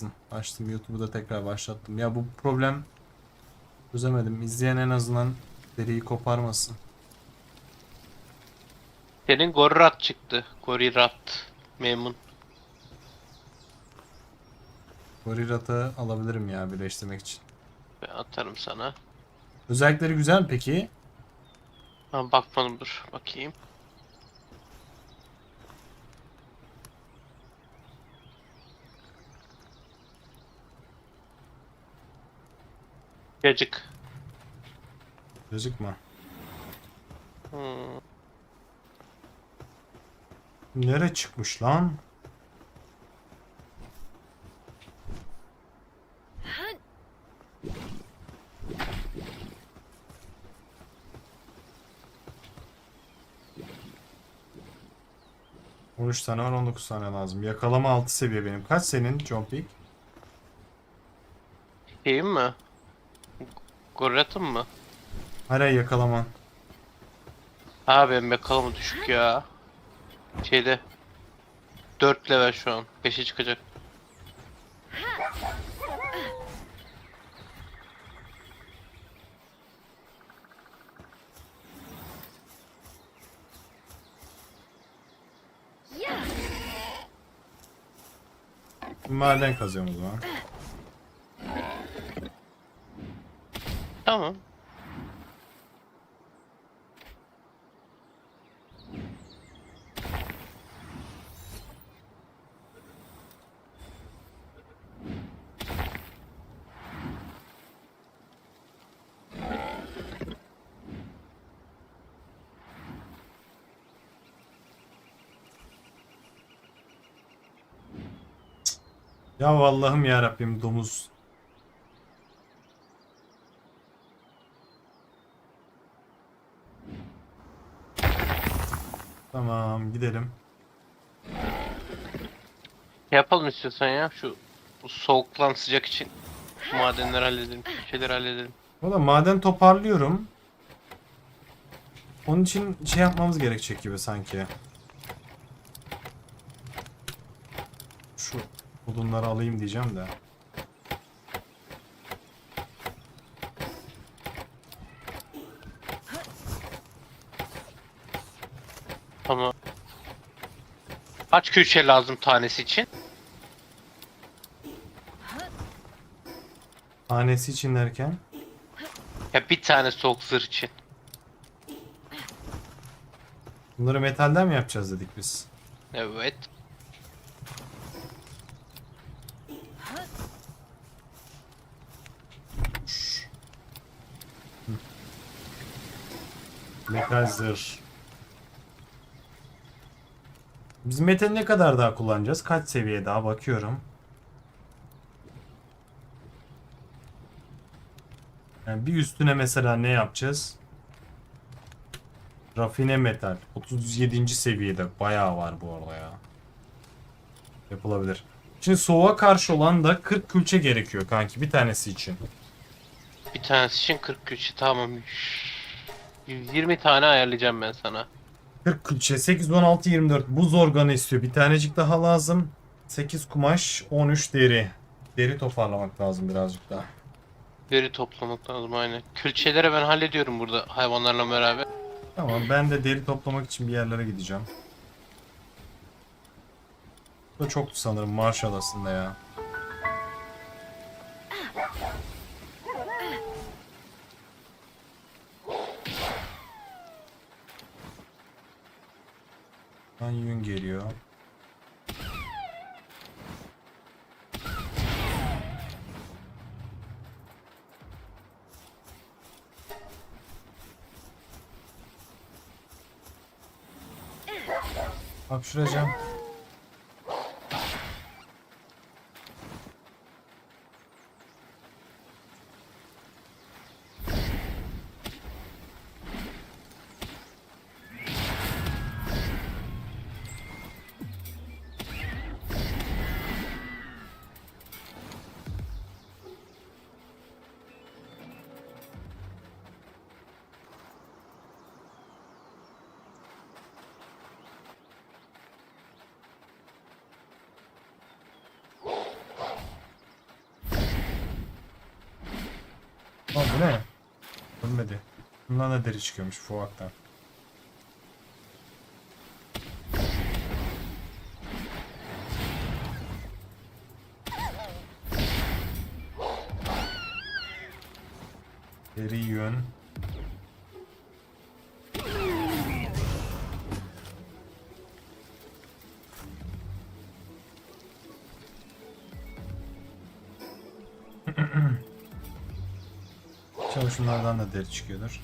açsın. Açtım YouTube'u da tekrar başlattım. Ya bu problem çözemedim. İzleyen en azından deriyi koparmasın. Senin Gorirat çıktı. Gorirat. Memnun. Gorirat'ı alabilirim ya birleştirmek için. Ben atarım sana. Özellikleri güzel peki? Ben bakmadım dur. Bakayım. Cacık. Gözük mü? Hmm. Nere çıkmış lan? ...13 tane var 19 tane lazım. Yakalama 6 seviye benim. Kaç senin John Peak? Şeyim mi? Gorirat'ım mı? Hala yakalaman. Ha benim bakalım düşük ya. Şeyde 4 level şu an. 5'e çıkacak. Maden kazıyorum o zaman. Tamam. Ya Allah'ım ya Rabbim domuz. Tamam gidelim. Yapalım istiyorsan ya şu soğuklan sıcak için şu madenleri halledelim, şeyleri halledelim. Valla maden toparlıyorum. Onun için şey yapmamız gerekecek gibi sanki. Şu odunları alayım diyeceğim de. Ama kaç külçe lazım tanesi için? Tanesi için derken. Ya bir tane soğuk zırh için. Bunları metalden mi yapacağız dedik biz. Evet. Metal zırh. Biz metal ne kadar daha kullanacağız? Kaç seviye daha bakıyorum. Yani bir üstüne mesela ne yapacağız? Rafine metal. 37. seviyede. Bayağı var bu arada ya. Yapılabilir. Şimdi soğuğa karşı olan da 40 külçe gerekiyor kanki bir tanesi için. Bir tanesi için 40 külçe tamam. 120 tane ayarlayacağım ben sana. 40 külçe 8 16 24 buz organı istiyor. Bir tanecik daha lazım. 8 kumaş 13 deri. Deri toparlamak lazım birazcık daha. Veri toplamak lazım aynen. Külçeleri ben hallediyorum burada hayvanlarla beraber. Tamam ben de deri toplamak için bir yerlere gideceğim. Bu da çoktu sanırım Marş Adası'nda ya. Lan yün geliyor. Hapşıracağım. Aa bu ne? Ölmedi. Bundan da deri çıkıyormuş fuaktan. Deri yün. İnşallah şunlardan da deri çıkıyordur.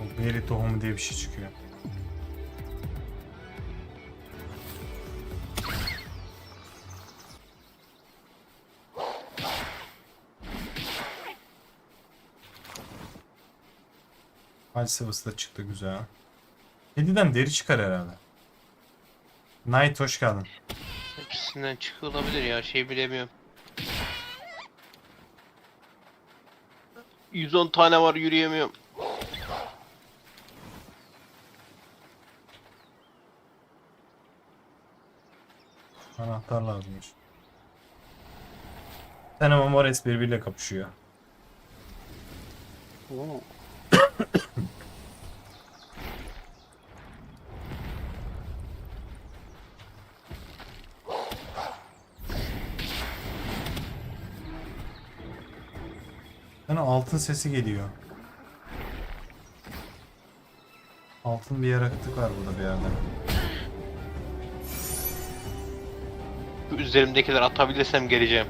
O beri tohumu diye bir şey çıkıyor. Hac sıvısı da çıktı güzel. Kediden deri çıkar herhalde. Knight hoş geldin. Hepsinden çıkılabilir ya şey bilemiyorum. 110 tane var yürüyemiyorum. Anahtar lazımmış. Sen ama Mores birbiriyle kapışıyor. Sana altın sesi geliyor. Altın bir yaratık var burada bir yerde. Şu Üzerimdekileri atabilirsem geleceğim.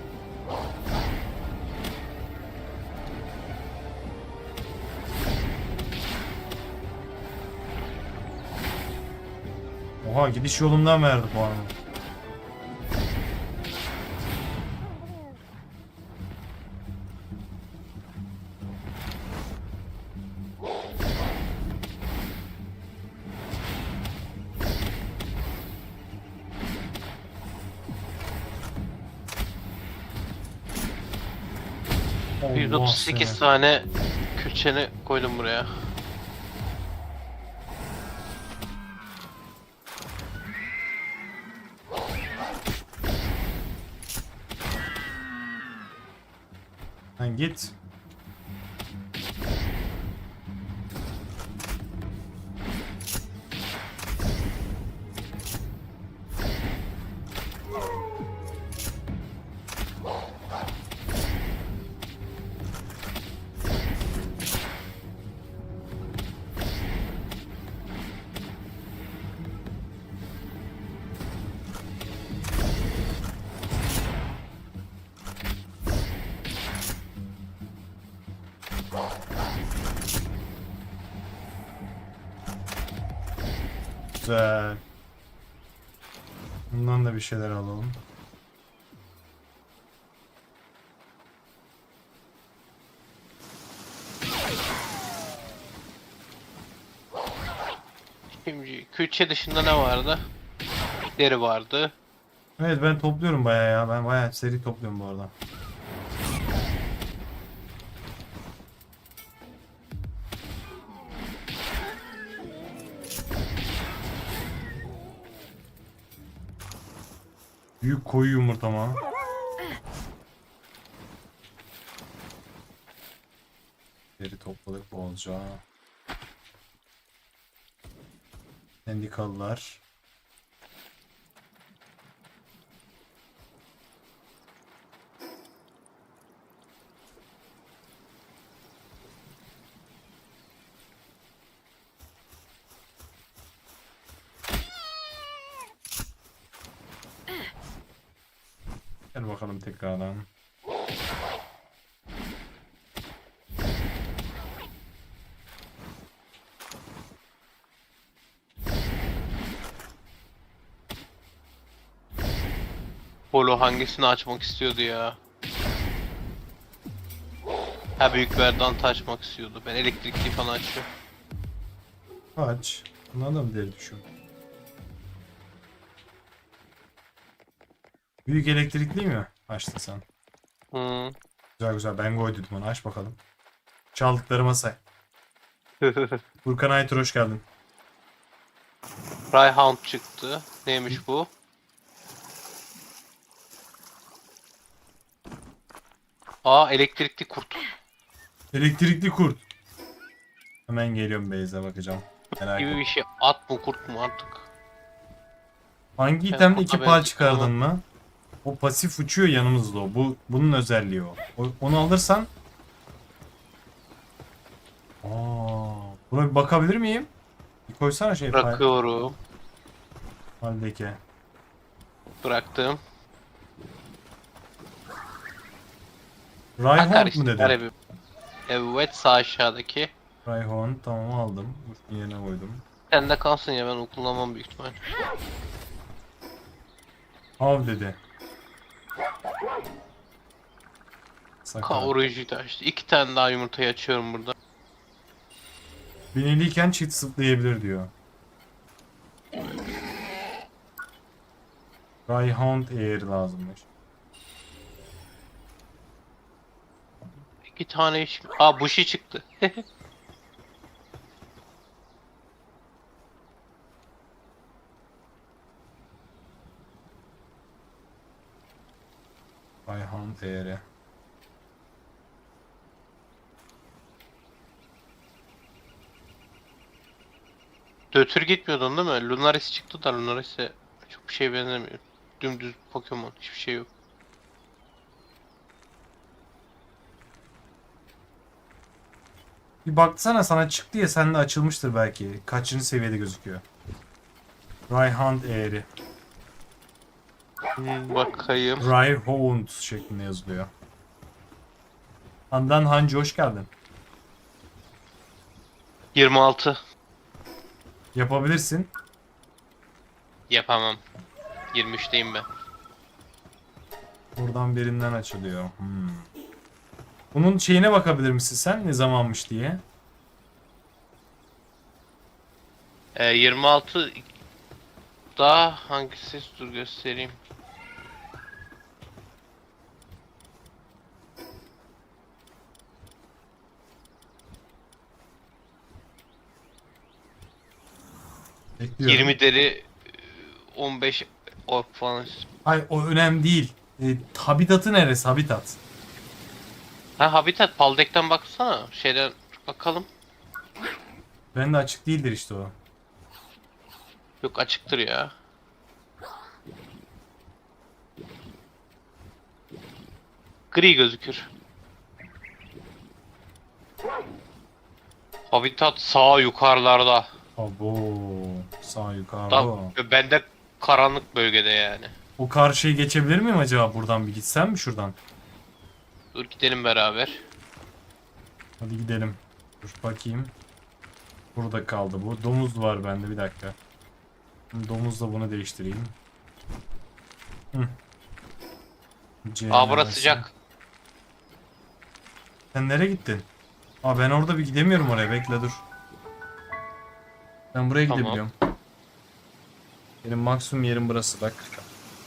Oha gidiş yolumdan verdi puanı. 138 seni. tane külçeni koydum buraya. Lan git. Güzel. Bundan da bir şeyler alalım. Şimdi külçe dışında ne vardı? Deri vardı. Evet ben topluyorum bayağı ya. Ben bayağı seri topluyorum bu arada. Büyük koyu yumurta mı? Deri topladık bolca. Sendikalılar. Gel bakalım tekrardan. Polo hangisini açmak istiyordu ya? Ha büyük verdanta açmak istiyordu. Ben elektrikli falan açıyorum. Kaç. Buna da mı deli düşüyor? Büyük elektrikli mi? Açtın sen. Hı. Güzel güzel. Ben koy dedim onu. Aç bakalım. Çaldıklarıma say. Furkan Aytur hoş geldin. Rayhound çıktı. Neymiş bu? Aa elektrikli kurt. Elektrikli kurt. Hemen geliyorum Beyza bakacağım. Merak gibi bir şey. At mı kurt mu artık? Hangi Ben itemde iki pal benziyorum çıkardın ama. mı? O pasif uçuyor yanımızda o. Bu bunun özelliği o. o onu alırsan Aa, buna bir bakabilir miyim? Bir koysana şey Bırakıyorum. paldeki. Bıraktım. Akar mu dedi? garibim. Evet sağ aşağıdaki. Rhyhorn tamam aldım. Yerine koydum. Sende kalsın ya ben kullanmam büyük ihtimal. Hav dedi. Sakar. Kavurucuyu da açtı. İki tane daha yumurtayı açıyorum burada. Bineliyken çift zıplayabilir diyor. Rhyhound Air lazımmış. İki tane iş... Aa Bushi çıktı. Air'e. Dötür gitmiyordun değil mi? Lunaris çıktı da Lunaris'e çok bir şey benzemiyor. Dümdüz Pokemon. Hiçbir şey yok. Bir baksana sana çıktı ya sende açılmıştır belki. Kaçıncı seviyede gözüküyor. Rhyhound Air'i. Bakayım. Rhyhound şeklinde yazılıyor. Handan Hancı hoş geldin. 26. Yapabilirsin. Yapamam. 23'teyim ben. Buradan birinden açılıyor. Hmm. Bunun şeyine bakabilir misin sen ne zamanmış diye? Ee, 26 daha hangisi dur göstereyim. Bekliyorum. 20 deri e, 15 ork falan. Ay o önemli değil. E, habitatı neresi habitat? Ha Habitat Paldek'ten baksana. Şeyden bakalım. Ben de açık değildir işte o. Yok açıktır ya. Gri gözükür. Habitat sağ yukarılarda. Abo sağ yukarı. Da, o. bende karanlık bölgede yani. O karşıyı geçebilir miyim acaba buradan bir gitsem mi şuradan? Dur gidelim beraber. Hadi gidelim. Dur bakayım. Burada kaldı bu. Domuz var bende bir dakika. Domuzla bunu değiştireyim. Hı. C Aa burası sıcak. Sen nereye gittin? Aa ben orada bir gidemiyorum oraya. Bekle dur. Ben buraya Tamam. gidebiliyorum. Benim maksimum yerim burası bak.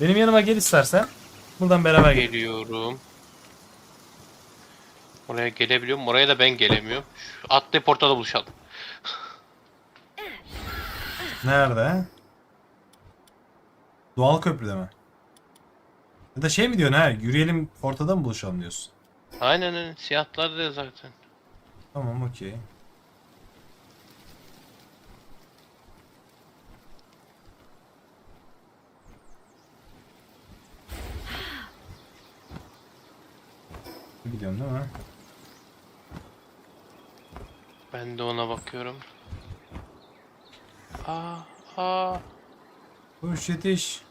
Benim yanıma gel istersen. Buradan beraber gel. Geliyorum. Oraya gelebiliyorum. Oraya da ben gelemiyorum. Şu atlayıp ortada buluşalım. Nerede? Doğal köprüde mi? Ya da şey mi diyorsun ha? Yürüyelim ortada mı buluşalım diyorsun? Aynen aynen. Siyahlar da zaten. Tamam okey. Gidiyorum değil mi? Ben de ona bakıyorum. Aa, aa. Koş yetiş.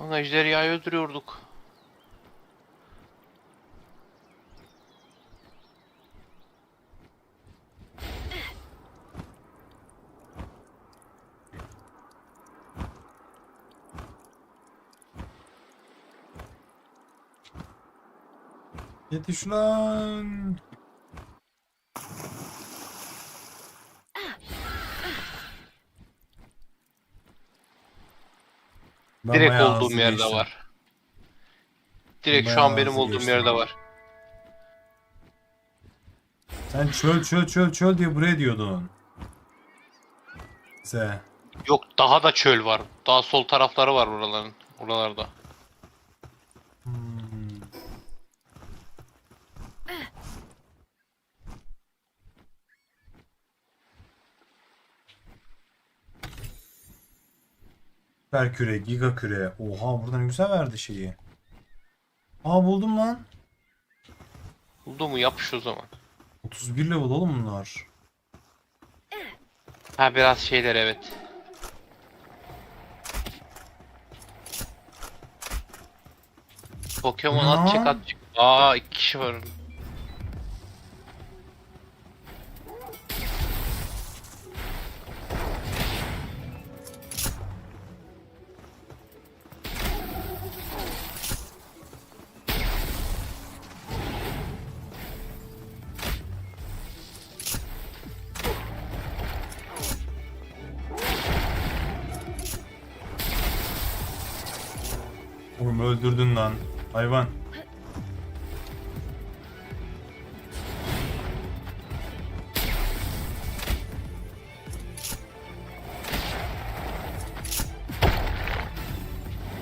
Lan ejderhayı öldürüyorduk. Yetiş lan. Ben Direkt bayağı olduğum hızlı yerde geçtim. var. Direkt şu Bayağı an benim hızlı olduğum geçtim. yerde var. Sen çöl çöl çöl çöl diye buraya diyordun. Ze. Yok daha da çöl var. Daha sol tarafları var buraların. Buralarda. Hmm. Süper küre, giga küre. Oha burada ne güzel verdi şeyi. Aa buldum lan. Buldu mu yapış o zaman. 31 level oğlum bunlar. Ha biraz şeyler evet. Pokemon Aa. atacak atacak. Aa iki kişi var.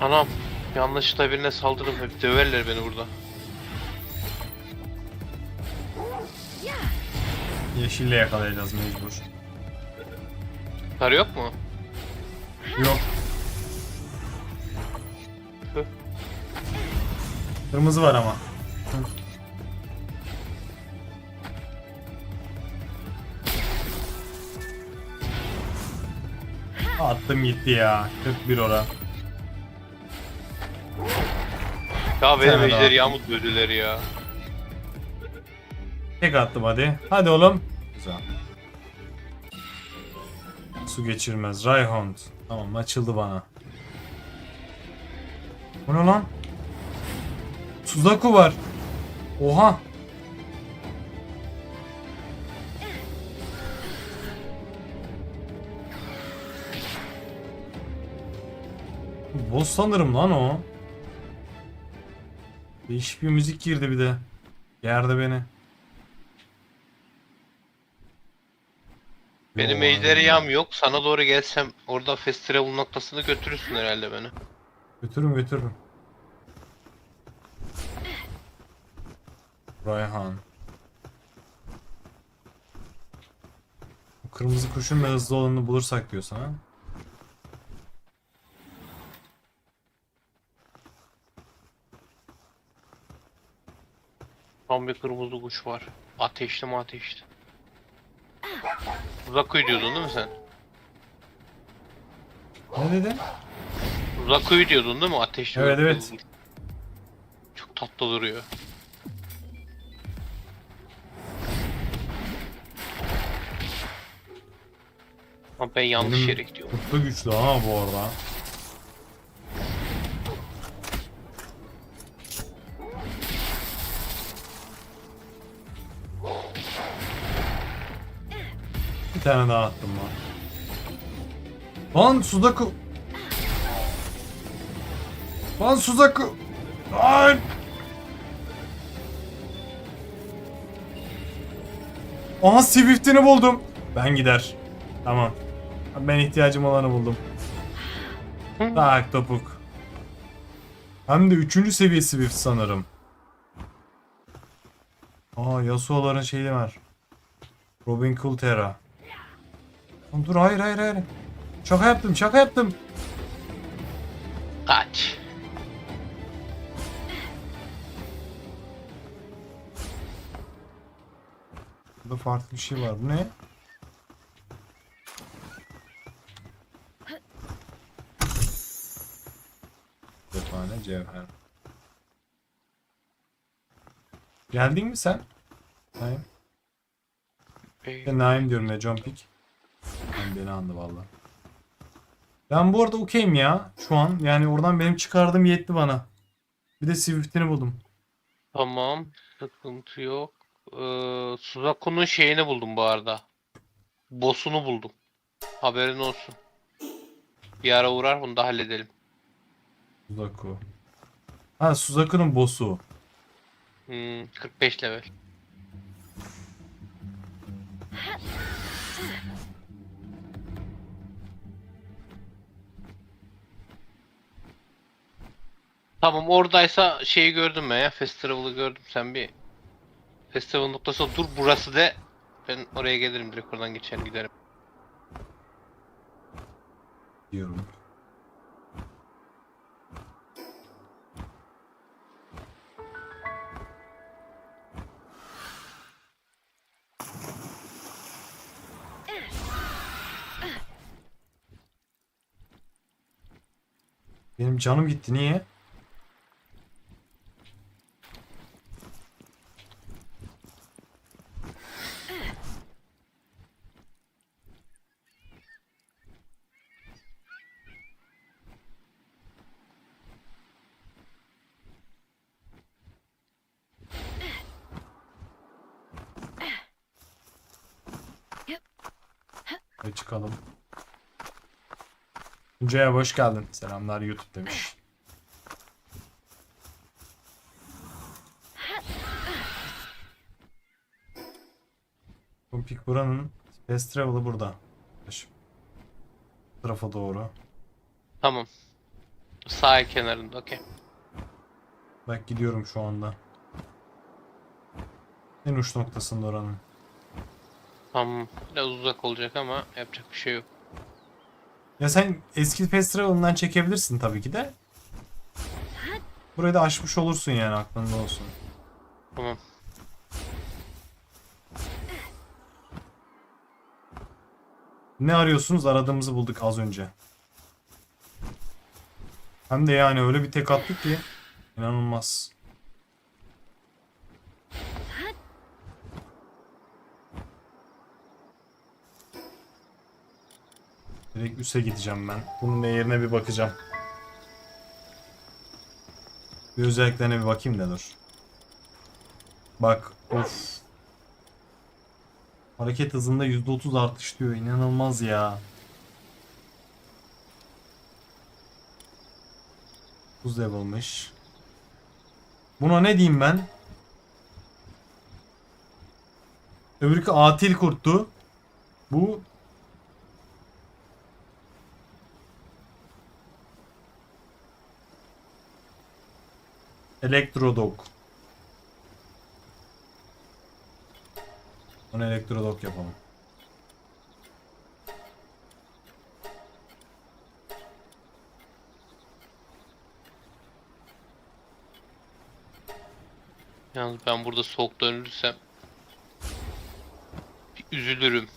Anam yanlışlıkla birine saldırdım hep döverler beni burada. Yeşille yakalayacağız mecbur. Sarı yok mu? Yok. Kırmızı var ama. Attım gitti ya. 41 ora. Ya benim daha. ejderhamı dövdüler ya. Tek attım hadi. Hadi oğlum. Güzel. Su geçirmez. Rayhond. Tamam açıldı bana. Bu ne lan? Suzaku var. Oha. Boss sanırım lan o. Değişik bir müzik girdi bir de. Yerde beni. Benim ejderham yok. Sana doğru gelsem orada festival noktasını götürürsün herhalde beni. Götürürüm götürürüm. Rayhan. Bu kırmızı kuşun da hızlı olanını bulursak diyorsun ha? Tam bir kırmızı kuş var. Ateşli mi ateşli? Uzakuyu diyordun değil mi sen? Ne dedin? Uzakuyu diyordun değil mi? Ateşli Evet, bir evet. Çok tatlı duruyor. Ama ben yanlış Benim- yere gidiyorum. Da güçlü ha bu arada. Tane daha attım lan. Lan Suzaku. Lan Suzaku. Lan. Aha Swift'ini buldum. Ben gider. Tamam. Ben ihtiyacım olanı buldum. Tak topuk. Hem de 3. seviye Swift sanırım. Aa Yasuo'ların şeyi var. Robin Kultera. Lan Dur hayır hayır hayır. Şaka yaptım şaka yaptım. Kaç. Burada farklı bir şey var. Bu ne? Cephane cevher. Geldin mi sen? Ey, Ben Naim diyorum ya John Pick. Ben beni andı valla. Ben bu arada okeyim ya şu an. Yani oradan benim çıkardığım yetti bana. Bir de Swift'ini buldum. Tamam. Sıkıntı yok. Ee, Suzaku'nun şeyini buldum bu arada. Boss'unu buldum. Haberin olsun. Bir ara uğrar bunu da halledelim. Suzaku. Ha Suzaku'nun boss'u. Hmm, 45 level. Tamam oradaysa şeyi gördüm ben ya. Festival'ı gördüm. Sen bir festival noktası dur burası de. Ben oraya gelirim direkt oradan geçer giderim. Diyorum. Benim canım gitti niye? Hadi çıkalım. Tuncay'a hoş geldin. Selamlar YouTube demiş. Kompik buranın Fast Travel'ı burada. Bu tarafa doğru. Tamam. Sahil kenarında okey. Bak gidiyorum şu anda. En uç noktasında oranın. Tamam. Biraz uzak olacak ama yapacak bir şey yok. Ya sen eski Fast Travel'ından çekebilirsin tabii ki de. Burayı da aşmış olursun yani aklında olsun. Tamam. Ne arıyorsunuz? Aradığımızı bulduk az önce. Hem de yani öyle bir tek attık ki inanılmaz. Direkt üste gideceğim ben. Bunun değerine bir bakacağım. Bir özelliklerine bir bakayım da dur. Bak of. Hareket hızında %30 artış diyor. İnanılmaz ya. Buz level'mış. Buna ne diyeyim ben? Öbürkü atil kurttu. Bu Elektrodog. Onu elektrodog yapalım. Yalnız ben burada soğukta ölürsem üzülürüm.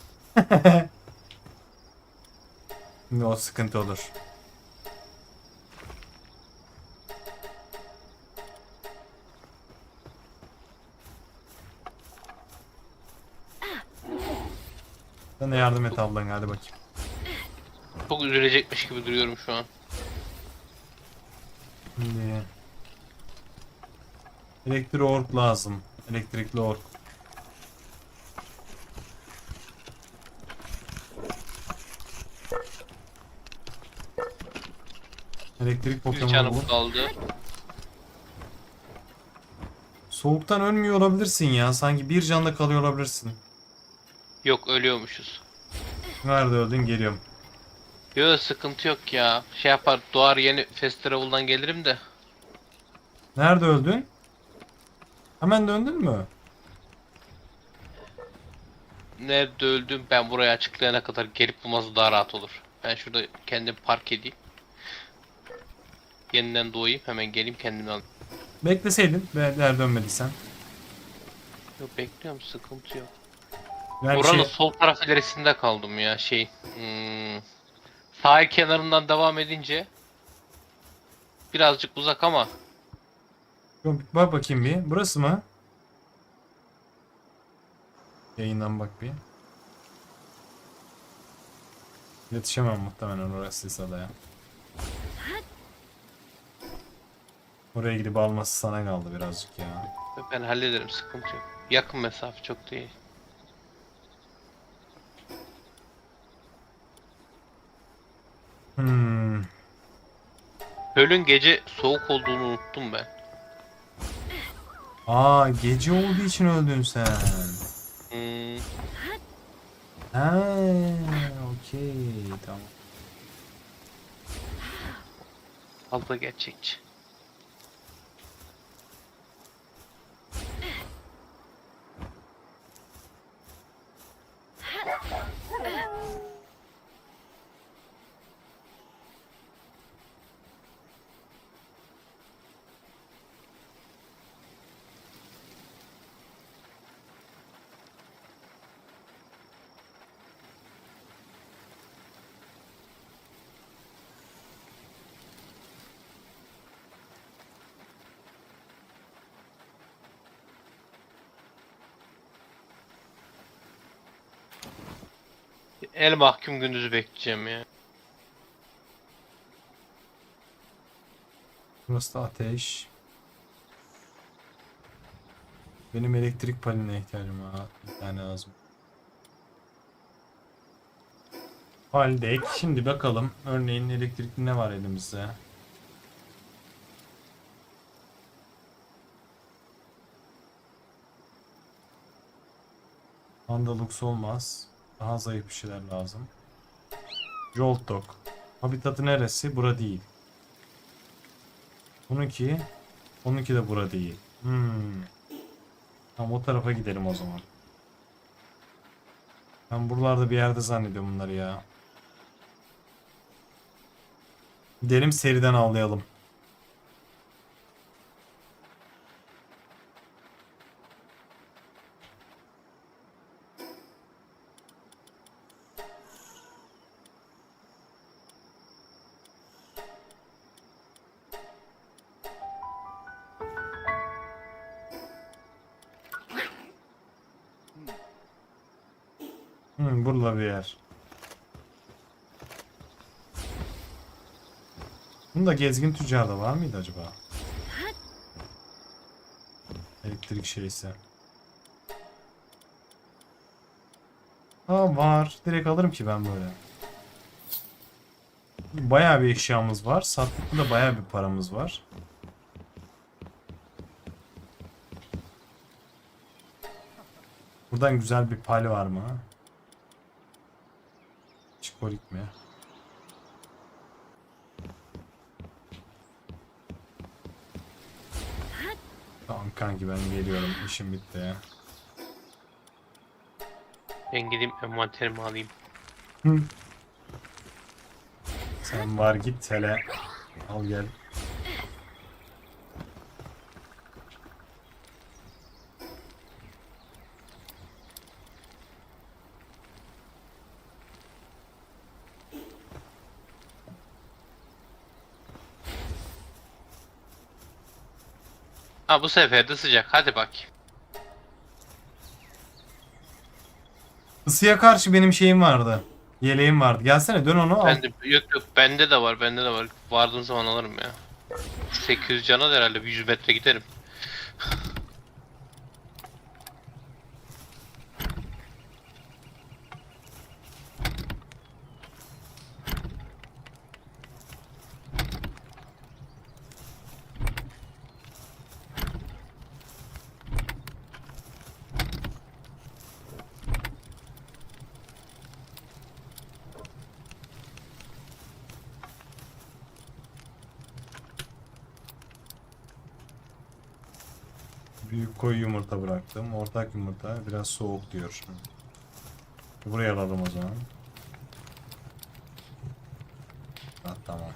Şimdi o sıkıntı olur. Sen de yardım et ablan hadi bakayım. Çok üzülecekmiş gibi duruyorum şu an. Şimdi elektrik ork lazım. Elektrikli ork. Elektrik Pokemon bu. kaldı. Soğuktan ölmüyor olabilirsin ya. Sanki bir canda kalıyor olabilirsin. Yok ölüyormuşuz. Nerede öldün geliyorum. Yok sıkıntı yok ya. Şey yapar doğar yeni festivaldan gelirim de. Nerede öldün? Hemen döndün mü? Nerede öldüm ben burayı açıklayana kadar gelip bulması daha rahat olur. Ben şurada kendim park edeyim. Yeniden doğayım hemen geleyim kendimi alayım. Bekleseydin eğer dönmediysen. Yok bekliyorum sıkıntı yok. Yani Oranın şey, sol taraf ilerisinde kaldım ya şey. Hmm, sahil kenarından devam edince birazcık uzak ama bak bakayım bir. Burası mı? Yayından bak bir. Yetişemem muhtemelen orasıysa da ya. Oraya gidip alması sana kaldı birazcık ya. ben hallederim sıkıntı yok. Yakın mesafe çok değil. Hmm. Gölün gece soğuk olduğunu unuttum ben. Aa gece olduğu için öldün sen. Hmm, Ha, okey tamam. fazla gerçekçi. El mahkum gündüzü bekleyeceğim ya. Burası da ateş. Benim elektrik paneline ihtiyacım var. Bir tane lazım. Halde şimdi bakalım. Örneğin elektrikli ne var elimizde? Andalux olmaz. Daha zayıf bir şeyler lazım. Jolt Dog. Habitatı neresi? Bura değil. Bununki, onunki de bura değil. Hmm. Tamam o tarafa gidelim o zaman. Ben buralarda bir yerde zannediyorum bunları ya. Gidelim seriden avlayalım. Gezgin tüccarda var mıydı acaba? Elektrik şeysi. Ha var. Direkt alırım ki ben böyle. Bayağı bir eşyamız var. Sattıkta da bayağı bir paramız var. Buradan güzel bir pal var mı? Çikolik mi? Tamam kanki ben geliyorum. İşim bitti ya. Ben gideyim envanterimi alayım. Hı. Sen var git hele. Al gel. Ha bu sefer de sıcak. Hadi bak. Isıya karşı benim şeyim vardı. Yeleğim vardı. Gelsene dön onu al. Bende yok yok bende de var bende de var. Vardığın zaman alırım ya. 800 cana da herhalde bir 100 metre giderim. Büyük koyu yumurta bıraktım. Ortak yumurta biraz soğuk diyor. Buraya alalım o zaman. Ha, tamam.